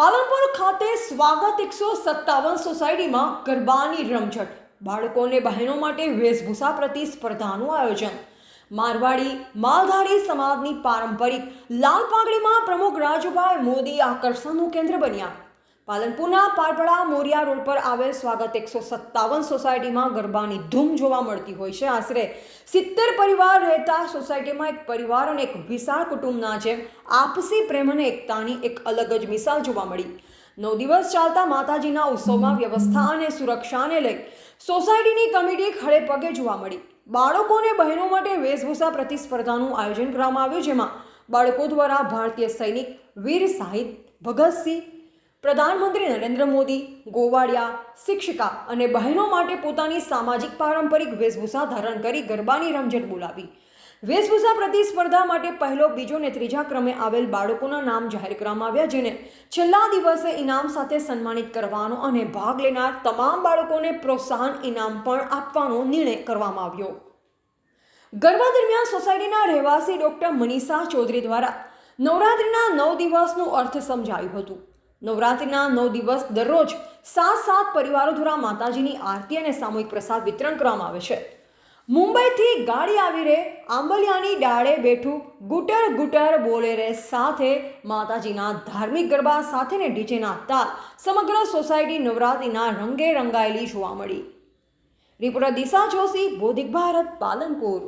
પાલનપુર ખાતે સ્વાગત એકસો સત્તાવન સોસાયટીમાં ગરબાની રમઝટ. બાળકોને બહેનો માટે વેશભૂષા પ્રતિસ્પર્ધાનું આયોજન. મારવાડી માલધારી સમાજની પારંપરિક લાલ પાઘડીમાં પ્રમુખ રાજુભાઈ મોદી આકર્ષણનું કેન્દ્ર બન્યા. પાલનપુરના પારપડા મોરિયા રોડ પર આવેલ સ્વાગત એકસો સત્તાવન સોસાયટીમાં ગરબાની ધૂમ જોવા મળતી હોય છે. આશરે સિત્તેર પરિવાર રહેતા સોસાયટીમાં એક પરિવાર અને એક વિશાળ કુટુંબના જેમ આપસી પ્રેમ અને એકતાની એક અલગ જ મિસાલ જોવા મળી. નવ દિવસ ચાલતા માતાજીના ઉત્સવમાં વ્યવસ્થા અને સુરક્ષાને લઈ સોસાયટીની કમિટી ખડે પગે જોવા મળી. બાળકો અને બહેનો માટે વેશભૂષા પ્રતિસ્પર્ધાનું આયોજન કરવામાં આવ્યું, જેમાં બાળકો દ્વારા ભારતીય સૈનિક વીર સાહિત ભગતસિંહ પ્રધાનમંત્રી નરેન્દ્ર મોદી, ગોવાળિયા, શિક્ષિકા અને બહેનો માટે પોતાની સામાજિક પારંપરિક વેશભૂષા ધારણ કરી ગરબાની રમઝટ બોલાવી. વેશભૂષા પ્રતિસ્પર્ધા માટે પહેલો, બીજો અને ત્રીજા ક્રમે આવેલ બાળકોના નામ જાહેર કરવામાં આવ્યા, જેને છેલ્લા દિવસે ઇનામ સાથે સન્માનિત કરવાનો અને ભાગ લેનાર તમામ બાળકોને પ્રોત્સાહન ઇનામ પણ આપવાનો નિર્ણય કરવામાં આવ્યો. ગરબા દરમિયાન સોસાયટીના રહેવાસી ડોક્ટર મનીષા ચૌધરી દ્વારા નવરાત્રિના નવ દિવસનું અર્થ સમજાયું હતું. નવરાત્રિના નવ દિવસ દરરોજ સાત સાત પરિવારો દ્વારા માતાજીની આરતી અને સામૂહિક પ્રસાદ વિતરણ કરવામાં આવે છે. મુંબઈથી ગાડી આવી રે આંબલિયાની ડાળે બેઠું ગુટર ગુટર બોલે રે સાથે માતાજીના ધાર્મિક ગરબા સાથે ને ડીજેના તાલ સમગ્ર સોસાયટી નવરાત્રિના રંગે રંગાયેલી જોવા મળી. રિપોર્ટર દિશા જોશી બોધિક ભારત, પાલનપુર.